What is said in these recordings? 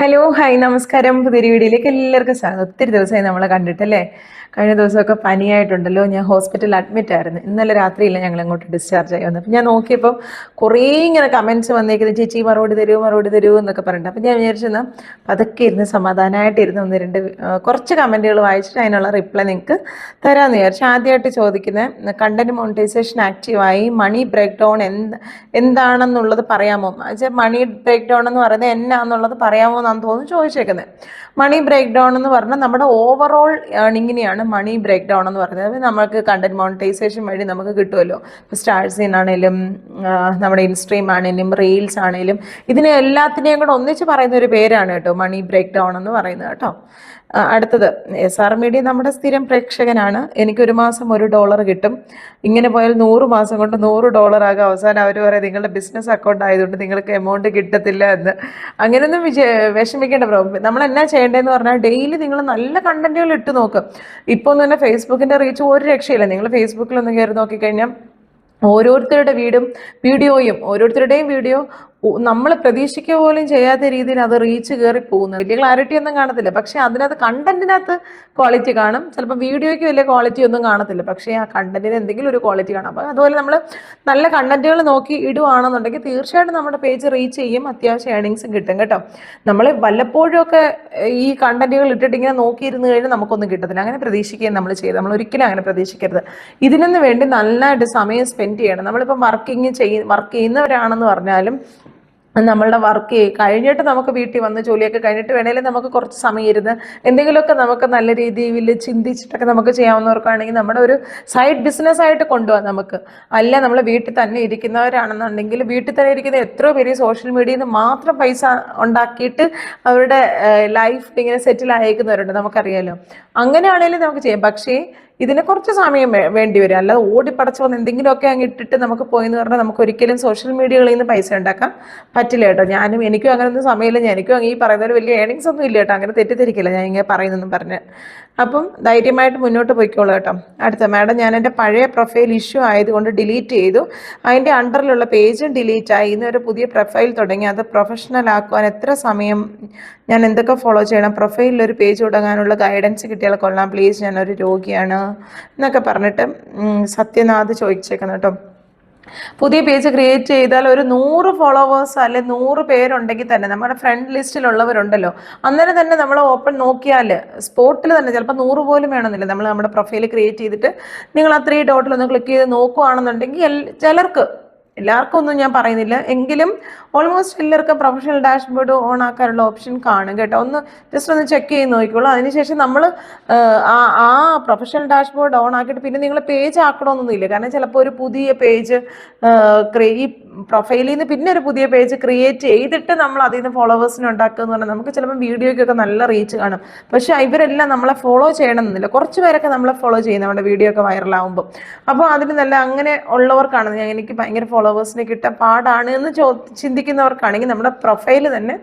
Hello hi നമസ്കാരം. പുതിയ വീഡിയോയിലേക്ക് എല്ലാവർക്കും സ്വാഗതം. ഒത്തിരി ദിവസമായി നമ്മളെ കണ്ടിട്ടല്ലേ? കഴിഞ്ഞ ദിവസമൊക്കെ പനിയായിട്ടുണ്ടല്ലോ. ഞാൻ ഹോസ്പിറ്റലിൽ അഡ്മിറ്റ് ആയിരുന്നു. ഇന്നലെ രാത്രിയില്ല ഞങ്ങൾ അങ്ങോട്ട് ഡിസ്ചാർജ് ആയി വന്നത്. അപ്പം ഞാൻ നോക്കിയപ്പം കുറേ ഇങ്ങനെ കമന്റ്സ് വന്നേക്കുന്നത് ചേച്ചി മറുപടി തരൂ മറുപടി തരൂ എന്നൊക്കെ പറഞ്ഞിട്ട്. അപ്പം ഞാൻ വിചാരിച്ചെന്നാൽ പതുക്കെ ഇരുന്ന് സമാധാനമായിട്ട് ഇരുന്ന് ഒന്ന് രണ്ട് കുറച്ച് കമന്റുകൾ വായിച്ചിട്ട് അതിനുള്ള റിപ്ലൈ നിങ്ങൾക്ക് തരാമെന്ന് വിചാരിച്ചു. ആദ്യമായിട്ട് ചോദിക്കുന്നത് കണ്ടന്റ് മോണിറ്റൈസേഷൻ ആക്റ്റീവായി മണി ബ്രേക്ക് ഡൗൺ എന്ത് എന്താണെന്നുള്ളത് പറയാമോ? മണി ബ്രേക്ക് ഡൗൺ എന്ന് പറയുന്നത് എന്നാന്നുള്ളത് പറയാമോ? എന്നാണ് തോന്നുന്നു ചോദിച്ചേക്കുന്നത് മണി ബ്രേക്ക് ഡൗൺ എന്ന് പറഞ്ഞാൽ നമ്മുടെ ഓവറോൾ ഏണിങ്ങിനെയാണ് മണി ബ്രേക്ക് ഡൗൺ എന്ന് പറയുന്നത്. നമുക്ക് കണ്ടന്റ് മോണിറ്റൈസേഷൻ വഴി നമുക്ക് കിട്ടുമല്ലോ. ആണേലും നമ്മുടെ ഇൻസ്ട്രീം ആണേലും റീൽസ് ആണേലും ഇതിനെ എല്ലാത്തിനെയും കൂടെ ഒന്നിച്ച് പറയുന്ന ഒരു പേരാണ് കേട്ടോ മണി ബ്രേക്ക് ഡൗൺ എന്ന് പറയുന്നത് കേട്ടോ. അടുത്തത് എസ് ആർ മീഡിയ നമ്മുടെ സ്ഥിരം പ്രേക്ഷകനാണ്. എനിക്ക് ഒരു മാസം ഒരു ഡോളർ കിട്ടും. ഇങ്ങനെ പോയാൽ നൂറ് മാസം കൊണ്ട് നൂറ് ഡോളർ ആകും. അവസാനം അവർ പറയും നിങ്ങളുടെ ബിസിനസ് അക്കൗണ്ട് ആയതുകൊണ്ട് നിങ്ങൾക്ക് എമൗണ്ട് കിട്ടത്തില്ല എന്ന്. അങ്ങനെയൊന്നും വിജയ വിഷമിക്കേണ്ട നമ്മൾ എന്നാ ചെയ്യേണ്ടതെന്ന് പറഞ്ഞാൽ ഡെയിലി നിങ്ങൾ നല്ല കണ്ടന്റുകൾ ഇട്ട് നോക്കും. ഇപ്പോൾ തന്നെ ഫേസ്ബുക്കിന്റെ റീച്ച് ഒരു രക്ഷയില്ല. നിങ്ങൾ ഫേസ്ബുക്കിൽ ഒന്ന് കയറി നോക്കിക്കഴിഞ്ഞാൽ ഓരോരുത്തരുടെ വീടും വീഡിയോയും ഓരോരുത്തരുടെയും വീഡിയോ നമ്മൾ പ്രതീക്ഷിക്കുക പോലും ചെയ്യാത്ത രീതിയിൽ അത് റീച്ച് കയറി പോകുന്നത്. വലിയ ക്ലാരിറ്റി ഒന്നും കാണത്തില്ല. പക്ഷെ അതിനകത്ത് കണ്ടന്റിനകത്ത് ക്വാളിറ്റി കാണും. ചിലപ്പോൾ വീഡിയോയ്ക്ക് വലിയ ക്വാളിറ്റി ഒന്നും കാണത്തില്ല. പക്ഷേ ആ കണ്ടന്റിന് എന്തെങ്കിലും ഒരു ക്വാളിറ്റി കാണാം. അപ്പോൾ അതുപോലെ നമ്മൾ നല്ല കണ്ടന്റുകൾ നോക്കി ഇടുവാണെന്നുണ്ടെങ്കിൽ തീർച്ചയായിട്ടും നമ്മുടെ പേജ് റീച്ച് ചെയ്യും. അത്യാവശ്യം ഏണിങ്സും കിട്ടും കേട്ടോ. നമ്മൾ വല്ലപ്പോഴും ഒക്കെ ഈ കണ്ടന്റുകൾ ഇട്ടിട്ട് ഇങ്ങനെ നോക്കിയിരുന്ന് കഴിഞ്ഞാൽ നമുക്കൊന്നും കിട്ടത്തില്ല. അങ്ങനെ പ്രതീക്ഷിക്കുകയും നമ്മൾ ചെയ്ത്. നമ്മൾ ഒരിക്കലും അങ്ങനെ പ്രതീക്ഷിക്കരുത്. ഇതിനൊന്നു വേണ്ടി നല്ലതായിട്ട് സമയം സ്പെൻഡ് ചെയ്യണം. നമ്മളിപ്പോൾ വർക്കിംഗ് ചെയ്യ വർക്ക് ചെയ്യുന്നവരാണെന്ന് പറഞ്ഞാലും നമ്മളുടെ വർക്ക് കഴിഞ്ഞിട്ട് നമുക്ക് വീട്ടിൽ വന്ന് ജോലിയൊക്കെ കഴിഞ്ഞിട്ട് വേണമെങ്കിൽ നമുക്ക് കുറച്ച് സമയം ഇരുന്ന് എന്തെങ്കിലുമൊക്കെ നമുക്ക് നല്ല രീതിയിൽ ചിന്തിച്ചിട്ടൊക്കെ നമുക്ക് ചെയ്യാവുന്നവർക്കാണെങ്കിൽ നമ്മുടെ ഒരു സൈഡ് ബിസിനസ് ആയിട്ട് കൊണ്ടുപോകാം നമുക്ക്. അല്ല നമ്മൾ വീട്ടിൽ തന്നെ ഇരിക്കുന്നവരാണെന്നുണ്ടെങ്കിൽ വീട്ടിൽ തന്നെ ഇരിക്കുന്ന എത്രയോ പേര് സോഷ്യൽ മീഡിയയിൽ നിന്ന് മാത്രം പൈസ ഉണ്ടാക്കിയിട്ട് അവരുടെ ലൈഫ് ഇങ്ങനെ സെറ്റിൽ അയക്കുന്നവരുണ്ട് നമുക്കറിയാലോ. അങ്ങനെയാണെങ്കിലും നമുക്ക് ചെയ്യാം. പക്ഷേ ഇതിന് കുറച്ച് സമയം വേണ്ടി വരും. അല്ലാതെ ഓടിപ്പടച്ച് വന്ന് എന്തെങ്കിലുമൊക്കെ അങ്ങ് ഇട്ടിട്ട് നമുക്ക് പോയി എന്ന് പറഞ്ഞാൽ നമുക്ക് ഒരിക്കലും സോഷ്യൽ മീഡിയകളിൽ നിന്ന് പൈസ ഉണ്ടാക്കാൻ പറ്റില്ല കേട്ടോ. ഞാനും എനിക്കും അങ്ങനെ ഒന്നും സമയമില്ല എനിക്കും ഈ പറയുന്ന ഒരു വലിയ ഏണിങ്സ് ഒന്നും ഇല്ല കേട്ടോ. അങ്ങനെ തെറ്റിദ്ധരിക്കില്ല. ഞാൻ ഇങ്ങനെ പറയുന്നെന്നും പറഞ്ഞ്. അപ്പം ധൈര്യമായിട്ട് മുന്നോട്ട് പോയിക്കോളൂ കേട്ടോ. അടുത്ത മാഡം ഞാൻ എന്റെ പഴയ പ്രൊഫൈൽ ഇഷ്യൂ ആയതുകൊണ്ട് ഡിലീറ്റ് ചെയ്തു. അതിന്റെ അണ്ടറിലുള്ള പേജും ഡിലീറ്റ് ആയി. ഇന്ന് ഒരു പുതിയ പ്രൊഫൈൽ തുടങ്ങി. അത് പ്രൊഫഷണൽ ആക്കുവാൻ എത്ര സമയം ഞാൻ എന്തൊക്കെ ഫോളോ ചെയ്യണം? പ്രൊഫൈലിൽ ഒരു പേജ് തുടങ്ങാനുള്ള ഗൈഡൻസ് കിട്ടിയാൽ കൊള്ളാം. പ്ലീസ് ഞാനൊരു രോഗിയാണ് എന്നൊക്കെ പറഞ്ഞിട്ട് സത്യനാഥ് ചോദിച്ചേക്കുന്നു കേട്ടോ. പുതിയ പേജ് ക്രിയേറ്റ് ചെയ്താൽ ഒരു നൂറ് ഫോളോവേഴ്സ് അല്ലെ നൂറ് പേരുണ്ടെങ്കിൽ തന്നെ നമ്മുടെ ഫ്രണ്ട് ലിസ്റ്റിലുള്ളവരുണ്ടല്ലോ അന്നേരം തന്നെ നമ്മൾ ഓപ്പൺ നോക്കിയാൽ സ്പോട്ടിൽ തന്നെ ചിലപ്പോൾ നൂറ് പോലും വേണമെന്നില്ല. നമ്മൾ നമ്മുടെ പ്രൊഫൈൽ ക്രിയേറ്റ് ചെയ്തിട്ട് നിങ്ങൾ ആ ത്രീ ഡോട്ടിൽ ഒന്ന് ക്ലിക്ക് ചെയ്ത് നോക്കുകയാണെന്നുണ്ടെങ്കിൽ ചിലർക്ക് എല്ലാവർക്കും ഒന്നും ഞാൻ പറയുന്നില്ല. എങ്കിലും ഓൾമോസ്റ്റ് എല്ലാവർക്കും പ്രൊഫഷണൽ ഡാഷ്ബോർഡ് ഓൺ ആക്കാനുള്ള ഓപ്ഷൻ കാണും കേട്ടോ. ഒന്ന് ജസ്റ്റ് ഒന്ന് ചെക്ക് ചെയ്ത് നോക്കിക്കോളൂ. അതിനുശേഷം നമ്മൾ ആ ആ പ്രൊഫഷണൽ ഡാഷ്ബോർഡ് ഓൺ ആക്കിയിട്ട് പിന്നെ നിങ്ങൾ പേജ് ആക്കണമെന്നൊന്നുമില്ല കാരണം ചിലപ്പോൾ ഒരു പുതിയ പേജ് ഈ പ്രൊഫൈലിൽ നിന്ന് പിന്നെ ഒരു പുതിയ പേജ് ക്രിയേറ്റ് ചെയ്തിട്ട് നമ്മൾ അതിൽ നിന്ന് ഫോളോവേഴ്സിനെ ഉണ്ടാക്കുക എന്ന് പറഞ്ഞാൽ നമുക്ക് ചിലപ്പോൾ വീഡിയോയ്ക്കൊക്കെ നല്ല റീച്ച് കാണും. പക്ഷേ ഇവരെല്ലാം നമ്മളെ ഫോളോ ചെയ്യണമെന്നില്ല. കുറച്ച് പേരൊക്കെ നമ്മളെ ഫോളോ ചെയ്യും നമ്മുടെ വീഡിയോ ഒക്കെ വൈറലാവുമ്പോൾ അപ്പോൾ അതിന് നല്ല അങ്ങനെ ഉള്ളവർക്കാണ്. എനിക്ക് ഭയങ്കര ഫോളോവേഴ്സിനെ കിട്ടാൻ പാടാണ് എന്ന് ചോ ചിന്തിക്കുന്നവർക്കാണെങ്കിൽ നമ്മുടെ പ്രൊഫൈൽ തന്നെ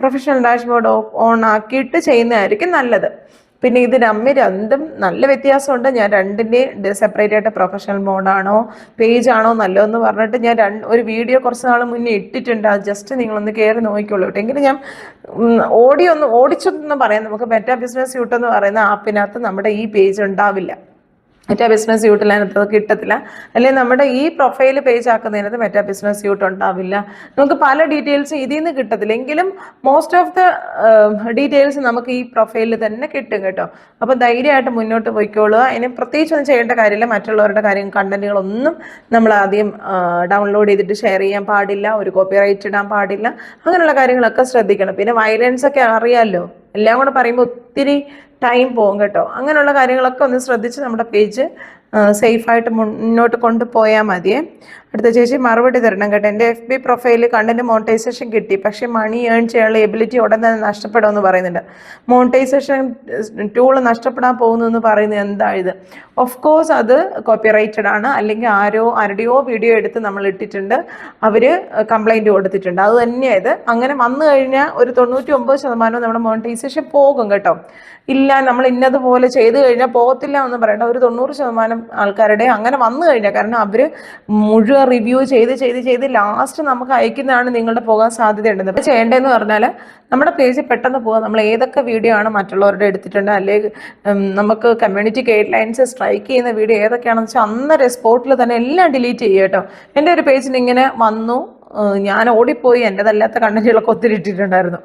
പ്രൊഫഷണൽ ഡാഷ്ബോർഡ് ഓൺ ആക്കിയിട്ട് ചെയ്യുന്നതായിരിക്കും നല്ലത്. പിന്നെ ഇത് രമ്യ രണ്ടും നല്ല വ്യത്യാസമുണ്ട്. ഞാൻ രണ്ടിന്റെയും സെപ്പറേറ്റ് ആയിട്ട് പ്രൊഫഷണൽ മോഡാണോ പേജ് ആണോ നല്ലതെന്ന് പറഞ്ഞിട്ട് ഞാൻ രണ്ട് ഒരു വീഡിയോ കുറച്ച് നാൾ മുന്നേ ഇട്ടിട്ടുണ്ട്. അത് ജസ്റ്റ് നിങ്ങളൊന്ന് കയറി നോക്കിക്കോളൂ കേട്ടോ. എങ്കിലും ഞാൻ ഓഡിയോ ഒന്ന് ഓടിച്ചൊന്നും പറയാം. നമുക്ക് മെറ്റാ ബിസിനസ് യൂട്ടെന്ന് പറയുന്ന ആപ്പിനകത്ത് നമ്മുടെ ഈ പേജ് ഉണ്ടാവില്ല. മെറ്റാ ബിസിനസ് യൂട്ടിൽ അതിനകത്ത് കിട്ടത്തില്ല അല്ലെങ്കിൽ നമ്മുടെ ഈ പ്രൊഫൈൽ പേജ് ആക്കുന്നതിനകത്ത് മെറ്റാ ബിസിനസ് യൂട്ട് ഉണ്ടാവില്ല. നമുക്ക് പല ഡീറ്റെയിൽസ് ഇതിൽ നിന്ന് കിട്ടത്തില്ല. എങ്കിലും മോസ്റ്റ് ഓഫ് ദ ഡീറ്റെയിൽസ് നമുക്ക് ഈ പ്രൊഫൈലിൽ തന്നെ കിട്ടും കേട്ടോ. അപ്പോൾ ധൈര്യമായിട്ട് മുന്നോട്ട് പോയിക്കോളുക. അതിന് പ്രത്യേകിച്ച് ഒന്നും ചെയ്യേണ്ട കാര്യമില്ല. മറ്റുള്ളവരുടെ കാര്യം കണ്ടന്റുകളൊന്നും നമ്മൾ ആദ്യം ഡൗൺലോഡ് ചെയ്തിട്ട് ഷെയർ ചെയ്യാൻ പാടില്ല. ഒരു കോപ്പി റൈറ്റ് ഇടാൻ പാടില്ല. അങ്ങനെയുള്ള കാര്യങ്ങളൊക്കെ ശ്രദ്ധിക്കണം. പിന്നെ വയലൻസ് ഒക്കെ അറിയാമല്ലോ എല്ലാം കൂടെ പറയുമ്പോൾ ഒത്തിരി ടൈം പോകും കേട്ടോ. അങ്ങനെയുള്ള കാര്യങ്ങളൊക്കെ ഒന്ന് ശ്രദ്ധിച്ച് നമ്മുടെ പേജ് സേഫായിട്ട് മുന്നോട്ട് കൊണ്ടുപോയാൽ മതിയേ. അടുത്ത ചേച്ചി മറുപടി തരണം കേട്ടോ. എന്റെ എഫ് ബി പ്രൊഫൈലിൽ കണ്ടന്റ് മോണിറ്റൈസേഷൻ കിട്ടി. പക്ഷേ മണി ഏൺ ചെയ്യാനുള്ള എബിലിറ്റി ഉടൻ തന്നെ നഷ്ടപ്പെടുമെന്ന് പറയുന്നുണ്ട്. മോണിറ്റൈസേഷൻ ടൂൾ നഷ്ടപ്പെടാൻ പോകുന്നു എന്ന് പറയുന്നത് എന്താ ഇത് ഓഫ് കോഴ്സ് അത് കോപ്പിറൈറ്റഡ് ആണ്. അല്ലെങ്കിൽ ആരോ ആരുടെയോ വീഡിയോ എടുത്ത് നമ്മൾ ഇട്ടിട്ടുണ്ട്. അവർ കംപ്ലൈന്റ് കൊടുത്തിട്ടുണ്ട്. അത് തന്നെയാണ് അങ്ങനെ വന്നു കഴിഞ്ഞാൽ ഒരു തൊണ്ണൂറ്റി ഒമ്പത് ശതമാനവും നമ്മുടെ മോണിറ്റൈസേഷൻ പോകും കേട്ടോ. ഇല്ല നമ്മൾ ഇന്നതുപോലെ ചെയ്തു കഴിഞ്ഞാൽ പോകത്തില്ല എന്ന് പറയണ്ട. ഒരു തൊണ്ണൂറ് ശതമാനം ആൾക്കാരുടെ അങ്ങനെ വന്നു കഴിഞ്ഞാൽ കാരണം അവർ മുഴുവൻ വീഡിയോ റിവ്യൂ ചെയ്ത് ചെയ്ത് ചെയ്ത് ലാസ്റ്റ് നമുക്ക് അയക്കുന്നതാണ് നിങ്ങളുടെ പോകാൻ സാധ്യതയുണ്ടെന്ന്. അപ്പോൾ ചെയ്യേണ്ടതെന്ന് പറഞ്ഞാൽ നമ്മുടെ പേജിൽ പെട്ടെന്ന് പോകാം നമ്മൾ ഏതൊക്കെ വീഡിയോ ആണ് മറ്റുള്ളവരുടെ എടുത്തിട്ടുണ്ട്. അല്ലെങ്കിൽ നമുക്ക് കമ്മ്യൂണിറ്റി ഗൈഡ് ലൈൻസ് സ്ട്രൈക്ക് ചെയ്യുന്ന വീഡിയോ ഏതൊക്കെയാണെന്ന് വെച്ചാൽ അന്നേരം സ്പോട്ടിൽ തന്നെ എല്ലാം ഡിലീറ്റ് ചെയ്യുക കേട്ടോ. എന്റെ ഒരു പേജിൽ ഇങ്ങനെ വന്നു. ഞാൻ ഓടിപ്പോയി. എന്റെതല്ലാത്ത കണ്ടന്റുകളൊക്കെ ഒത്തിരി ഇട്ടിട്ടുണ്ടായിരുന്നു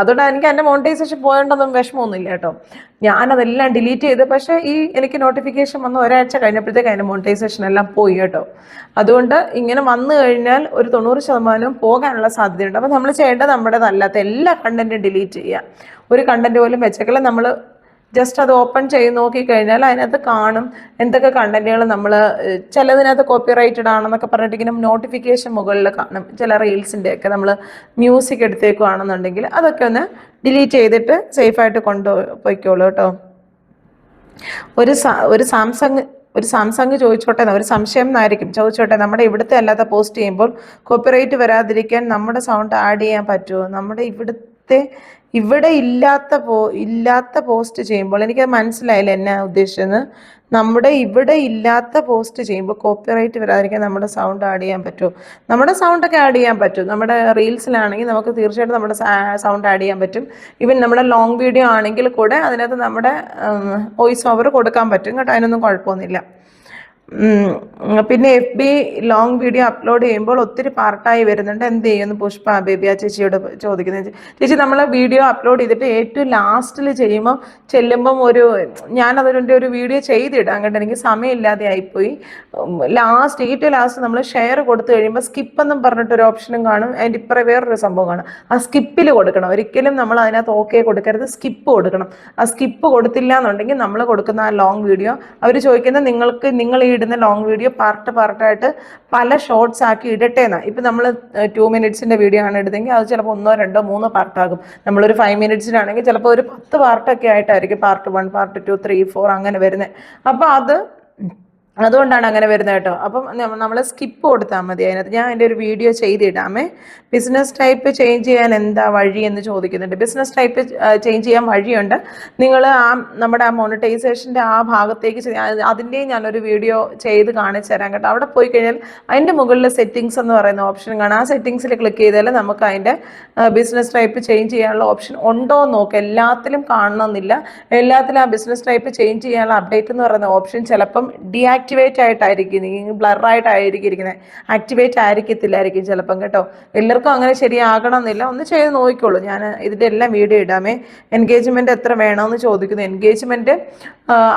അതുകൊണ്ട് എനിക്ക് എന്റെ മോണിറ്റൈസേഷൻ പോയോണ്ടൊന്നും വിഷമമൊന്നുമില്ല കേട്ടോ. ഞാനതെല്ലാം ഡിലീറ്റ് ചെയ്ത് പക്ഷേ ഈ എനിക്ക് നോട്ടിഫിക്കേഷൻ വന്ന് ഒരാഴ്ച കഴിഞ്ഞപ്പോഴത്തേക്ക് അതിന്റെ മോണിറ്റൈസേഷൻ എല്ലാം പോയി കേട്ടോ. അതുകൊണ്ട് ഇങ്ങനെ വന്നു കഴിഞ്ഞാൽ ഒരു തൊണ്ണൂറ് ശതമാനവും പോകാനുള്ള സാധ്യതയുണ്ട്. അപ്പോൾ നമ്മൾ ചെയ്യേണ്ടത് നമ്മുടേതല്ലാത്ത എല്ലാ കണ്ടന്റും ഡിലീറ്റ് ചെയ്യുക. ഒരു കണ്ടന്റ് പോലും വെച്ചേക്കല നമ്മൾ ജസ്റ്റ് അത് ഓപ്പൺ ചെയ്ത് നോക്കിക്കഴിഞ്ഞാൽ അതിനകത്ത് കാണും എന്തൊക്കെ കണ്ടന്റുകൾ നമ്മൾ ചിലതിനകത്ത് കോപ്പിറൈറ്റഡ് ആണെന്നൊക്കെ പറഞ്ഞിട്ട് ഇങ്ങനെ നോട്ടിഫിക്കേഷൻ മുകളിൽ കാണും. ചില റീൽസിന്റെ ഒക്കെ നമ്മൾ മ്യൂസിക് എടുത്തേക്കുവാണെന്നുണ്ടെങ്കിൽ അതൊക്കെ ഒന്ന് ഡിലീറ്റ് ചെയ്തിട്ട് സേഫായിട്ട് കൊണ്ടുപോയിക്കോളൂ കേട്ടോ. ഒരു ഒരു സാംസങ് ഒരു സാംസങ് ചോദിച്ചോട്ടെ ഒരു സംശയം എന്നായിരിക്കും. ചോദിച്ചോട്ടെ നമ്മുടെ ഇവിടുത്തെ അല്ലാത്ത പോസ്റ്റ് ചെയ്യുമ്പോൾ കോപ്പിറൈറ്റ് വരാതിരിക്കാൻ നമ്മുടെ സൗണ്ട് ആഡ് ചെയ്യാൻ പറ്റുമോ? നമ്മുടെ ഇവിടുത്തെ ഇവിടെ ഇല്ലാത്ത പോ ഇല്ലാത്ത പോസ്റ്റ് ചെയ്യുമ്പോൾ എനിക്ക് മനസ്സിലായില്ല എന്നാ ഉദ്ദേശിച്ചത് നമ്മുടെ ഇവിടെ ഇല്ലാത്ത പോസ്റ്റ് ചെയ്യുമ്പോൾ കോപ്പിറൈറ്റ് വരാതിരിക്കാൻ നമ്മുടെ സൗണ്ട് ആഡ് ചെയ്യാൻ പറ്റുമോ? നമ്മുടെ സൗണ്ടൊക്കെ ആഡ് ചെയ്യാൻ പറ്റും. നമ്മുടെ റീൽസിലാണെങ്കിൽ നമുക്ക് തീർച്ചയായിട്ടും നമ്മുടെ സൗണ്ട് ആഡ് ചെയ്യാൻ പറ്റും. ഈവൻ നമ്മുടെ ലോങ് വീഡിയോ ആണെങ്കിൽ കൂടെ അതിനകത്ത് നമ്മുടെ വോയിസ് ഓവർ കൊടുക്കാൻ പറ്റും. കേട്ടോ അതിനൊന്നും കുഴപ്പമൊന്നുമില്ല. പിന്നെ F B long video upload ചെയ്യുമ്പോൾ ഒത്തിരി പാർട്ടായി വരുന്നുണ്ട്. എന്ത് ചെയ്യുന്നു പുഷ്പ? ബേബി ആ ചേച്ചിയോട് ചോദിക്കുന്നത് ചേച്ചി നമ്മൾ വീഡിയോ അപ്ലോഡ് ചെയ്തിട്ട് ഏറ്റവും ലാസ്റ്റിൽ ചെയ്യുമ്പോൾ ചെല്ലുമ്പം ഒരു ഞാനതൊരു ഒരു വീഡിയോ ചെയ്തിടാം. കേട്ടോ എനിക്ക് സമയമില്ലാതെ ആയിപ്പോയി. ലാസ്റ്റ് ഏറ്റവും ലാസ്റ്റ് നമ്മൾ ഷെയർ കൊടുത്തു കഴിയുമ്പോൾ സ്കിപ്പ് എന്നും പറഞ്ഞിട്ടൊരു ഓപ്ഷനും കാണും. അതിന്റെ ഇപ്പുറം വേറൊരു സംഭവം കാണും. ആ സ്കിപ്പിൽ കൊടുക്കണം. ഒരിക്കലും നമ്മൾ അതിനകത്ത് ഓക്കെ കൊടുക്കരുത്. സ്കിപ്പ് കൊടുക്കണം. ആ സ്കിപ്പ് കൊടുത്തില്ല എന്നുണ്ടെങ്കിൽ നമ്മൾ കൊടുക്കുന്ന ആ ലോങ് വീഡിയോ അവർ ചോദിക്കുന്നത് നിങ്ങൾക്ക് നിങ്ങൾ ഈ ഇടുന്ന ലോങ് വീഡിയോ പാർട്ട് പാർട്ടായിട്ട് പല ഷോർട്സ് ആക്കി ഇടട്ടെ എന്നാണ് ഇപ്പം നമ്മൾ ടു മിനിറ്റ്സിന്റെ വീഡിയോ ആണ് ഇടുന്നതെങ്കിൽ അത് ചിലപ്പോൾ ഒന്നോ രണ്ടോ മൂന്നോ പാർട്ടാകും നമ്മളൊരു ഫൈവ് മിനിറ്റ്സിനാണെങ്കിൽ ചിലപ്പോൾ ഒരു പത്ത് പാർട്ടൊക്കെ ആയിട്ടായിരിക്കും. Part one part two three four അങ്ങനെ വരുന്നത് അപ്പോൾ അത് അതുകൊണ്ടാണ് അങ്ങനെ വരുന്നത് കേട്ടോ. അപ്പം നമ്മൾ സ്കിപ്പ് കൊടുത്താൽ മതി അതിനകത്ത്. ഞാൻ എന്റെ ഒരു വീഡിയോ ചെയ്തിടാമേ. ബിസിനസ് ടൈപ്പ് ചേഞ്ച് ചെയ്യാൻ എന്താ വഴി എന്ന് ചോദിക്കുന്നുണ്ട്. ബിസിനസ് ടൈപ്പ് ചേഞ്ച് ചെയ്യാൻ വഴിയുണ്ട്. നിങ്ങൾ ആ നമ്മുടെ ആ മോണിറ്റൈസേഷന്റെ ആ ഭാഗത്തേക്ക് അതിന്റെയും ഞാനൊരു വീഡിയോ ചെയ്ത് കാണിച്ചു തരാം കേട്ടോ. അവിടെ പോയി കഴിഞ്ഞാൽ അതിന്റെ മുകളിൽ സെറ്റിങ്സ് എന്ന് പറയുന്ന ഓപ്ഷൻ കാണാം. ആ സെറ്റിങ്സിൽ ക്ലിക്ക് ചെയ്താൽ നമുക്ക് അതിന്റെ ബിസിനസ് ടൈപ്പ് ചേഞ്ച് ചെയ്യാനുള്ള ഓപ്ഷൻ ഉണ്ടോ എന്ന് നോക്കുക എല്ലാത്തിലും കാണണമെന്നില്ല. എല്ലാത്തിലും ആ ബിസിനസ് ടൈപ്പ് ചേഞ്ച് ചെയ്യാനുള്ള അപ്ഡേറ്റ് എന്ന് പറയുന്ന ഓപ്ഷൻ ചിലപ്പം ഡീആക്ടിവേറ്റ് ആയിട്ടായിരിക്കും. ബ്ലറായിട്ടായിരിക്കും ഇരിക്കുന്നത് ആക്ടിവേറ്റ് ആയിരിക്കത്തില്ലായിരിക്കും ചിലപ്പം കേട്ടോ. എല്ലാവർക്കും അങ്ങനെ ശരിയാകണമെന്നില്ല. ഒന്ന് ചെയ്ത് നോക്കിക്കോളൂ. ഞാൻ ഇതിന്റെ എല്ലാം വീഡിയോ ഇടാമേ. എൻഗേജ്മെന്റ് എത്ര വേണമെന്ന് ചോദിക്കുന്നു. എൻഗേജ്മെന്റ്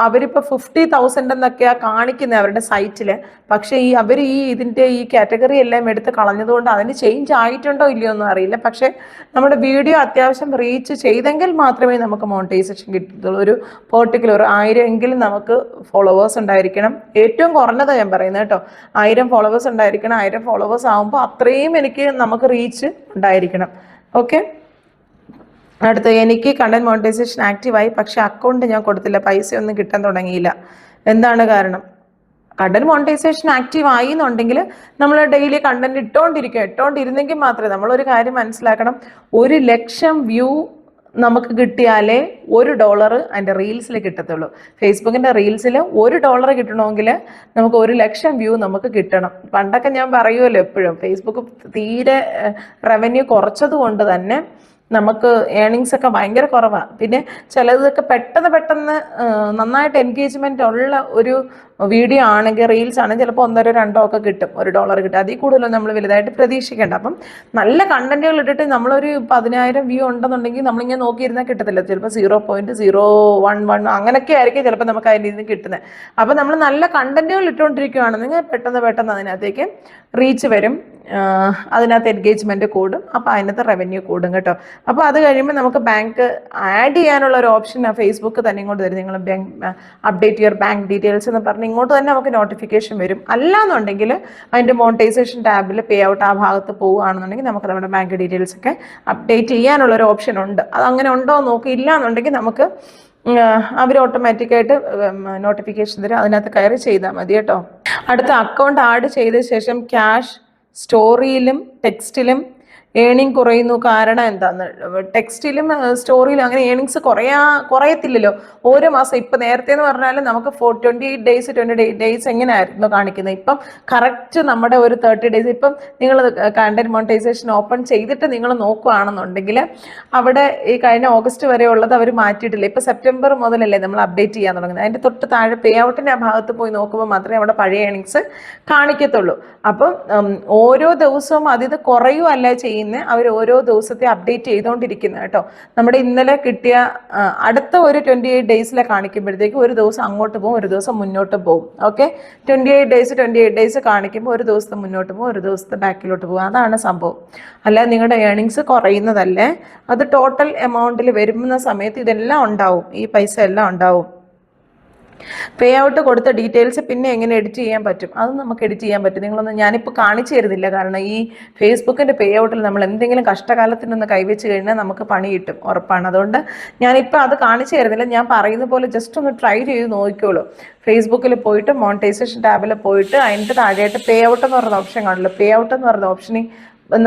അവരിപ്പോൾ ഫിഫ്റ്റി തൗസൻഡ് എന്നൊക്കെയാണ് കാണിക്കുന്നത് അവരുടെ സൈറ്റിൽ പക്ഷേ ഈ അവർ ഈ ഇതിന്റെ ഈ കാറ്റഗറി എല്ലാം എടുത്ത് കളഞ്ഞതുകൊണ്ട് അതിന് ചേഞ്ച് ആയിട്ടുണ്ടോ ഇല്ലയോ ഒന്നും അറിയില്ല. പക്ഷേ നമ്മുടെ വീഡിയോ അത്യാവശ്യം റീച്ച് ചെയ്തെങ്കിൽ മാത്രമേ നമുക്ക് മോണിറ്റൈസേഷൻ കിട്ടത്തുള്ളൂ. ഒരു പെർട്ടിക്കുലർ ആയിരം എങ്കിലും നമുക്ക് ഫോളോവേഴ്സ് ഉണ്ടായിരിക്കണം. ഏറ്റവും കുറഞ്ഞത് ഞാൻ പറയുന്നത് കേട്ടോ. ആയിരം ഫോളോവേഴ്സ് ഉണ്ടായിരിക്കണം ആയിരം ഫോളോവേഴ്സ് ആകുമ്പോൾ അത്രയും എനിക്ക് നമുക്ക് റീച്ച് ഉണ്ടായിരിക്കണം. ഓക്കെ അടുത്ത എനിക്ക് കണ്ടന്റ് മോണിറ്റൈസേഷൻ ആക്റ്റീവായി പക്ഷെ അക്കൗണ്ട് ഞാൻ കൊടുത്തില്ല പൈസ ഒന്നും കിട്ടാൻ തുടങ്ങിയില്ല. എന്താണ് കാരണം? കണ്ടന്റ് മോണിറ്റൈസേഷൻ ആക്റ്റീവ് ആയി എന്നുണ്ടെങ്കിൽ നമ്മൾ ഡെയിലി കണ്ടന്റ് ഇട്ടോണ്ടിരിക്കുക. ഇട്ടോണ്ടിരുന്നെങ്കിൽ മാത്രമേ നമ്മളൊരു കാര്യം മനസ്സിലാക്കണം. ഒരു ലക്ഷം വ്യൂ നമുക്ക് കിട്ടിയാലേ ഒരു ഡോളർ അതിന്റെ റീൽസിൽ കിട്ടത്തുള്ളൂ. ഫേസ്ബുക്കിന്റെ റീൽസിൽ ഒരു ഡോളർ കിട്ടണമെങ്കിൽ നമുക്ക് ഒരു ലക്ഷം വ്യൂ നമുക്ക് കിട്ടണം. പണ്ടൊക്കെ ഞാൻ പറയുമല്ലോ എപ്പോഴും ഫേസ്ബുക്ക് തീരെ റവന്യൂ കുറച്ചത് കൊണ്ട് തന്നെ നമുക്ക് ഏണിങ്സ് ഒക്കെ ഭയങ്കര കുറവാണ് പിന്നെ ചിലതൊക്കെ പെട്ടെന്ന് പെട്ടെന്ന് നന്നായിട്ട് എൻഗേജ്മെന്റ് ഉള്ള ഒരു വീഡിയോ ആണെങ്കിൽ റീൽസ് ആണെങ്കിൽ ചിലപ്പോൾ ഒന്നരോ രണ്ടോ ഒക്കെ കിട്ടും. ഒരു ഡോളർ കിട്ടും. അതിൽ കൂടുതലൊന്നും നമ്മൾ വലുതായിട്ട് പ്രതീക്ഷിക്കേണ്ട. അപ്പം നല്ല കണ്ടന്റുകൾ ഇട്ടിട്ട് നമ്മളൊരു പതിനായിരം വ്യൂ ഉണ്ടെന്നുണ്ടെങ്കിൽ നമ്മളിങ്ങനെ നോക്കിയിരുന്നാൽ കിട്ടത്തില്ല. ചിലപ്പോൾ zero point zero one one അങ്ങനെയൊക്കെ ആയിരിക്കും ചിലപ്പോൾ നമുക്ക് അതിൽ നിന്ന് കിട്ടുന്നത് അപ്പം നമ്മൾ നല്ല കണ്ടന്റുകൾ ഇട്ടുകൊണ്ടിരിക്കുകയാണെന്നെങ്കിൽ പെട്ടെന്ന് പെട്ടെന്ന് അതിനകത്തേക്ക് റീച്ച് വരും. അതിനകത്ത് എൻഗേജ്മെന്റ് കൂടും. അപ്പൊ അതിനകത്ത് റവന്യൂ കൂടും കേട്ടോ. അപ്പൊ അത് കഴിയുമ്പോൾ നമുക്ക് ബാങ്ക് ആഡ് ചെയ്യാനുള്ള ഒരു ഓപ്ഷൻ ഫേസ്ബുക്ക് തന്നെ ഇങ്ങോട്ട് തരും. നിങ്ങൾ bank update your bank details എന്ന് പറഞ്ഞ് ഇങ്ങോട്ട് തന്നെ നമുക്ക് നോട്ടിഫിക്കേഷൻ വരും. അല്ലാന്നുണ്ടെങ്കിൽ അതിന്റെ മോണിറ്റൈസേഷൻ ടാബിൽ പേ ഔട്ട് ആ ഭാഗത്ത് പോവുകയാണെന്നുണ്ടെങ്കിൽ നമുക്ക് നമ്മുടെ ബാങ്ക് ഡീറ്റെയിൽസ് ഒക്കെ അപ്ഡേറ്റ് ചെയ്യാനുള്ള ഒരു ഓപ്ഷൻ ഉണ്ട്. അത് അങ്ങനെ ഉണ്ടോ നോക്കി. ഇല്ല എന്നുണ്ടെങ്കിൽ നമുക്ക് അവർ ഓട്ടോമാറ്റിക്കായിട്ട് നോട്ടിഫിക്കേഷൻ തരും. അതിനകത്ത് കയറി ചെയ്താൽ മതി കേട്ടോ. അടുത്ത അക്കൗണ്ട് ആഡ് ചെയ്ത ശേഷം ക്യാഷ് സ്റ്റോറിയിലും ടെക്സ്റ്റിലും ഏണിങ് കുറയുന്നു. കാരണം എന്താന്ന് ടെക്സ്റ്റിലും സ്റ്റോറിയിലും അങ്ങനെ ഏണിങ്സ് കുറയാ കുറയത്തില്ലല്ലോ. ഓരോ മാസം ഇപ്പം നേരത്തെ എന്ന് പറഞ്ഞാൽ നമുക്ക് four twenty eight days twenty days എങ്ങനെയായിരുന്നു കാണിക്കുന്നത്? ഇപ്പം കറക്റ്റ് നമ്മുടെ ഒരു തേർട്ടി ഡേയ്സ് ഇപ്പം നിങ്ങൾ കണ്ടന്റ് മോണിറ്റൈസേഷൻ ഓപ്പൺ ചെയ്തിട്ട് നിങ്ങൾ നോക്കുകയാണെന്നുണ്ടെങ്കിൽ അവിടെ ഈ കഴിഞ്ഞ ഓഗസ്റ്റ് വരെ ഉള്ളത് അവർ മാറ്റിയിട്ടില്ല. ഇപ്പം സെപ്റ്റംബർ മുതലല്ലേ നമ്മൾ അപ്ഡേറ്റ് ചെയ്യാൻ തുടങ്ങുന്നത്. അതിന്റെ തൊട്ട് താഴെ പേ ഔട്ടിന്റെ ആ ഭാഗത്ത് പോയി നോക്കുമ്പോൾ മാത്രമേ അവിടെ പഴയ ഏണിങ്സ് കാണിക്കത്തുള്ളൂ. അപ്പം ഓരോ ദിവസവും അതിത് കുറയുമല്ല ചെയ്യുന്നത്? അവർ ഓരോ ദിവസത്തെ അപ്ഡേറ്റ് ചെയ്തുകൊണ്ടിരിക്കുന്നത് കേട്ടോ. നമ്മുടെ ഇന്നലെ കിട്ടിയ അടുത്ത ഒരു ട്വന്റി എയ്റ്റ് ഡേയ്സിലെ കാണിക്കുമ്പോഴത്തേക്ക് ഒരു ദിവസം അങ്ങോട്ട് പോകും ഒരു ദിവസം മുന്നോട്ട് പോകും. Okay twenty eight days twenty eight days കാണിക്കുമ്പോൾ ഒരു ദിവസത്തെ മുന്നോട്ട് പോകും ഒരു ദിവസത്തെ ബാക്കിലോട്ട് പോകും. അതാണ് സംഭവം. അല്ല നിങ്ങളുടെ ഏണിങ്സ് കുറയുന്നതല്ലേ. അത് ടോട്ടൽ എമൗണ്ടിൽ വരുന്ന സമയത്ത് ഇതെല്ലാം ഉണ്ടാവും. ഈ പൈസ എല്ലാം ഉണ്ടാവും. പേ ഔട്ട് കൊടുത്ത ഡീറ്റെയിൽസ് പിന്നെ എങ്ങനെ എഡിറ്റ് ചെയ്യാൻ പറ്റും? അത് നമുക്ക് എഡിറ്റ് ചെയ്യാൻ പറ്റും. നിങ്ങളൊന്നും ഞാനിപ്പോൾ കാണിച്ചു തരുന്നില്ല. കാരണം ഈ ഫേസ്ബുക്കിന്റെ പേ ഔട്ടിൽ നമ്മൾ എന്തെങ്കിലും കഷ്ടകാലത്തിനൊന്ന് കൈവച്ച് കഴിഞ്ഞാൽ നമുക്ക് പണി കിട്ടും. ഉറപ്പാണ്. അതുകൊണ്ട് ഞാനിപ്പോൾ അത് കാണിച്ചു തരുന്നില്ല. ഞാൻ പറയുന്ന പോലെ ജസ്റ്റ് ഒന്ന് ട്രൈ ചെയ്ത് നോക്കിക്കോളൂ. ഫേസ്ബുക്കിൽ പോയിട്ട് മോണിറ്റൈസേഷൻ ടാബിൽ പോയിട്ട് അതിന്റെ താഴെയായിട്ട് പേ ഔട്ട് എന്ന് പറയുന്ന ഓപ്ഷൻ കാണില്ല പേ ഔട്ട് എന്ന് പറയുന്ന ഓപ്ഷനിൽ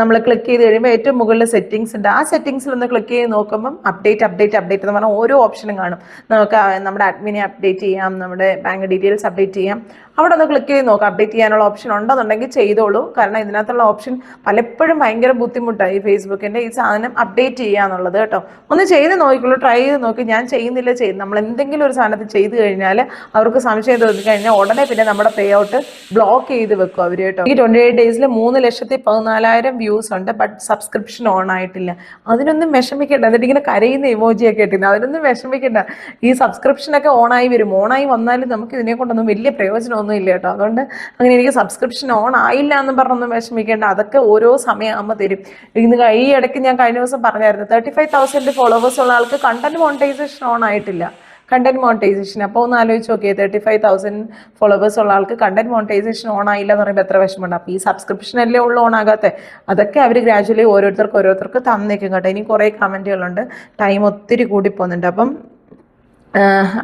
നമ്മൾ ക്ലിക്ക് ചെയ്ത് കഴിയുമ്പോൾ ഏറ്റവും മുകളിൽ സെറ്റിംഗ്സ് ഉണ്ട്. ആ സെറ്റിംഗ്സിൽ ഒന്ന് ക്ലിക്ക് ചെയ്ത് നോക്കുമ്പം അപ്ഡേറ്റ് അപ്ഡേറ്റ് അപ്ഡേറ്റ് എന്ന് പറഞ്ഞാൽ ഓരോ ഓപ്ഷനും കാണും. നമുക്ക് നമ്മുടെ അഡ്മിനെ അപ്ഡേറ്റ് ചെയ്യാം നമ്മുടെ ബാങ്ക് ഡീറ്റെയിൽസ് അപ്ഡേറ്റ് ചെയ്യാം. അവിടെ ഒന്ന് ക്ലിക്ക് ചെയ്ത് നോക്കാം. അപ്ഡേറ്റ് ചെയ്യാനുള്ള ഓപ്ഷൻ ഉണ്ടെന്നുണ്ടെങ്കിൽ ചെയ്തോളൂ. കാരണം ഇതിനകത്തുള്ള ഓപ്ഷൻ പലപ്പോഴും ഭയങ്കര ബുദ്ധിമുട്ടാണ് ഈ ഫേസ്ബുക്കിന്റെ ഈ സാധനം അപ്ഡേറ്റ് ചെയ്യുക എന്നുള്ളത് കേട്ടോ. ഒന്ന് ചെയ്ത് നോക്കിക്കോളൂ. ട്രൈ ചെയ്ത് നോക്കി. ഞാൻ ചെയ്യുന്നില്ല ചെയ്ത്. നമ്മൾ എന്തെങ്കിലും ഒരു സാധനത്തിൽ ചെയ്ത് കഴിഞ്ഞാൽ അവർക്ക് സംശയം തോന്നി കഴിഞ്ഞാൽ ഉടനെ പിന്നെ നമ്മുടെ പേ ഔട്ട് ബ്ലോക്ക് ചെയ്ത് വെക്കും അവർ കേട്ടോ. ഈ ട്വന്റി എയ്റ്റ് ഡേയ്സിൽ മൂന്ന് ലക്ഷത്തി പതിനാലായിരം വ്യൂസ് ഉണ്ട് ബട്ട് സബ്സ്ക്രിപ്ഷൻ ഓൺ ആയിട്ടില്ല. അതിനൊന്നും വിഷമിക്കേണ്ട. എന്നിട്ട് ഇങ്ങനെ കരയുന്ന ഇമോജിയൊക്കെ ഇട്ടിരുന്നു. അതിനൊന്നും വിഷമിക്കേണ്ട. ഈ സബ്സ്ക്രിപ്ഷനൊക്കെ ഓണായി വരും. ഓണായി വന്നാലും നമുക്ക് ഇതിനെ കൊണ്ടൊന്നും വലിയ പ്രയോജനമൊന്നും ഇല്ല കേട്ടോ. അതുകൊണ്ട് അങ്ങനെ എനിക്ക് സബ്സ്ക്രിപ്ഷൻ ഓൺ ആയില്ല എന്ന് പറഞ്ഞൊന്നും വിഷമിക്കേണ്ട. അതൊക്കെ ഓരോ സമയമാകുമ്പോൾ തരും. ഇന്ന് ഈ ഇടയ്ക്ക് ഞാൻ കഴിഞ്ഞ ദിവസം പറഞ്ഞായിരുന്നു തേർട്ടി ഫൈവ് തൗസൻഡ് ഫോളോവേഴ്സ് ഉള്ള ആൾക്ക് കണ്ടന്റ് മോണിറ്റൈസേഷൻ ഓൺ ആയിട്ടില്ല. കണ്ടന്റ് മോണിറ്റൈസേഷൻ അപ്പോൾ ഒന്ന് ആലോചിച്ച് നോക്കിയേ തേർട്ടി ഫൈവ് തൗസൻഡ് ഫോളോവേഴ്സ് ഉള്ള ആൾക്ക് കണ്ടന്റ് മോണിറ്റൈസേഷൻ ഓൺ ആയില്ല എന്ന് പറയുമ്പോൾ എത്ര വിഷമമുണ്ട്. അപ്പോൾ ഈ സബ്സ്ക്രിപ്ഷൻ അല്ലേ ഉള്ളൂ ഓൺ ആകാത്ത. അതൊക്കെ അവർ ഗ്രാജുവലി ഓരോരുത്തർക്ക് ഓരോരുത്തർക്ക് തന്നേക്കും കേട്ടോ. ഇനി കുറേ കമന്റുകളുണ്ട് ടൈം ഒത്തിരി കൂടി പോകുന്നുണ്ട് അപ്പം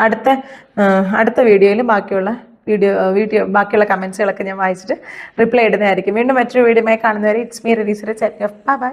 അടുത്ത അടുത്ത വീഡിയോയിൽ ബാക്കിയുള്ള വീഡിയോ വീഡിയോ ബാക്കിയുള്ള കമൻസുകളൊക്കെ ഞാൻ വായിച്ചിട്ട് റിപ്ലൈ ഇടുന്നതായിരിക്കും. വീണ്ടും മറ്റൊരു വീഡിയോമായി കാണുന്നവരെ ഇറ്റ്സ് മീ റിലീസ് ബൈ